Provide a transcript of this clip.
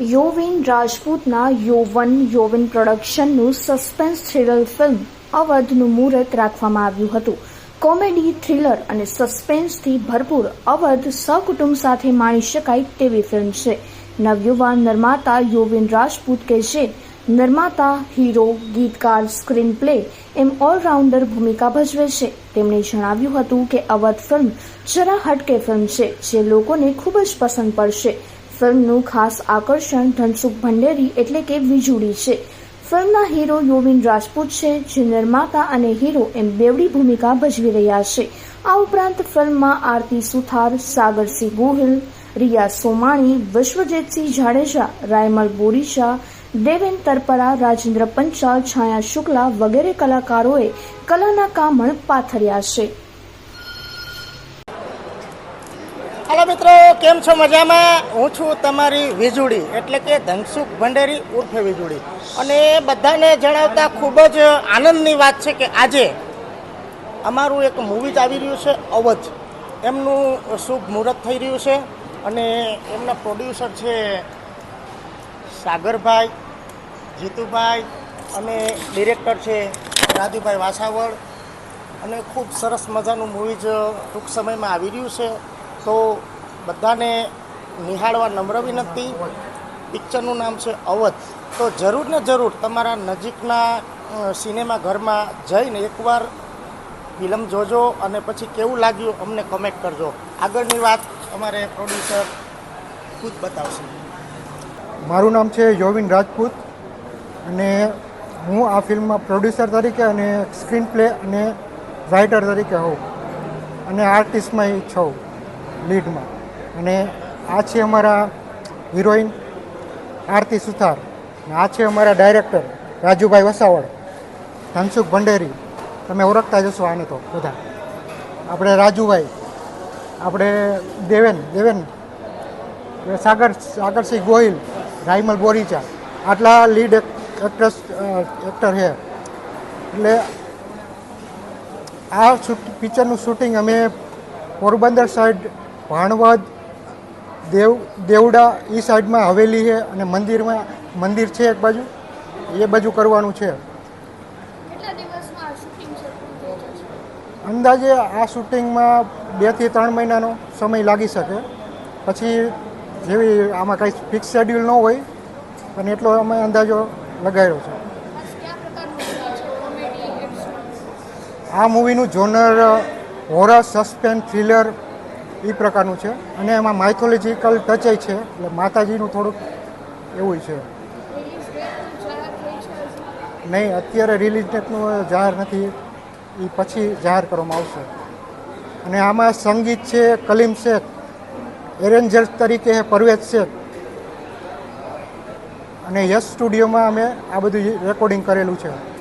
યોવિન રાજપૂતના યોવન યોવિન પ્રોડક્શનનું suspense thriller film અવધનું મુહૂર્ત રાખવામાં આવ્યું હતું. કોમેડી થ્રિલર અને સસ્પેન્સથી ભરપૂર અવધ સહકુટુંબ સાથે માણી શકાય તેવી ફિલ્મ છે. નવયુવાન નિર્માતા યોવિન રાજપૂત કે જે નિર્માતા હીરો ગીતકાર સ્ક્રીન પ્લે એમ ઓલરાઉન્ડર ભૂમિકા ભજવે છે. તેમણે જણાવ્યું હતું કે અવધ ફિલ્મ જરા હટકે ફિલ્મ છે, જે લોકોને ખૂબ જ પસંદ પડશે. ફિલ્મનું ખાસ આકર્ષણ ધનસુખ ભંડેરી એટલે કે વીજુડી છે. ફિલ્મના હીરો યોવિન રાજપૂત છે જે નિર્માતા અને હીરો એમ બેવડી ભૂમિકા ભજવી રહ્યા છે. આ ઉપરાંત ફિલ્મમાં આરતી સુથાર, સાગરસિંહ ગોહિલ, રિયા સોમાણી, વિશ્વજીતસિંહ જાડેજા, રાયમલ બોરીશા દેવેન તરપરા, રાજેન્દ્ર પંચાલ, છાયા શુક્લા વગેરે કલાકારોએ કલાના કામણ પાથર્યા છે. હાલો મિત્રો, કેમ છો મજામાં? હું છું તમારી વીજળી એટલે કે ધનસુખ ભંડેરી ઉર્ફે વીજળી અને બધાને જણાવતા ખૂબ જ આનંદની વાત છે કે આજે અમારું એક મૂવી જ આવી રહ્યું છે, અવધ. એમનું શુભ મુહૂર્ત થઈ રહ્યું છે અને એમના પ્રોડ્યુસર છે સાગરભાઈ, જીતુભાઈ અને ડિરેક્ટર છે રાજુભાઈ વાસાવળ. અને ખૂબ સરસ મજાનું મૂવી જ ટૂંક સમયમાં આવી રહ્યું છે. તો બધાને નિહાળવા નમ્ર વિનંતી. પિક્ચરનું નામ છે અવધ. તો જરૂર ને જરૂર તમારા નજીકના સિનેમા ઘરમાં જઈને એકવાર ફિલ્મ જોજો અને પછી કેવું લાગ્યું અમને કમેન્ટ કરજો. આગળની વાત અમારે પ્રોડ્યુસર ખુદ બતાવશે. મારું નામ છે યોવિન રાજપૂત અને હું આ ફિલ્મમાં પ્રોડ્યુસર તરીકે અને સ્ક્રીન પ્લે અને રાઇટર તરીકે હોઉં. અને આર્ટિસ્ટમાં છું. લીડમાં. અને આ છે અમારા હિરોઈન આરતી સુથાર. અને આ છે અમારા ડાયરેક્ટર રાજુભાઈ વસાવડ ધનસુખ ભંડેરી. તમે ઓળખતા જશો આને તો બધા. આપણે રાજુભાઈ, આપણે દેવેન દેવેન સાગર, સાગરસિંહ ગોહિલ, રાયમલ બોરીચા. આટલા લીડ એક્ટ્રેસ એક્ટર છે. એટલે આ પિક્ચરનું શૂટિંગ અમે પોરબંદર સાઈડ ભાણવદ દેવ દેવડા એ સાઈડમાં હવેલી છે અને મંદિરમાં મંદિર છે એક બાજુ. એ બાજુ કરવાનું છે. અંદાજે આ શૂટિંગમાં બેથી ત્રણ મહિનાનો સમય લાગી શકે. પછી જેવી આમાં કંઈ ફિક્સ શેડ્યુલ ન હોય પણ એટલો અમે અંદાજો લગાવ્યો છે. આ મૂવીનું જોનર હોરર સસ્પેન્સ થ્રિલર એ પ્રકારનું છે. અને એમાં માઇથોલોજીકલ ટચ છે. એટલે માતાજીનું થોડુંક એવું છે. નહીં, અત્યારે રિલીઝ ડેટનું જાહેર નથી. એ પછી જાહેર કરવામાં આવશે. અને આમાં સંગીત છે, કલીમ શેખ, એરેન્જર તરીકે પરવેજ શેખ. અને યશ સ્ટુડિયોમાં અમે આ બધું રેકોર્ડિંગ કરેલું છે.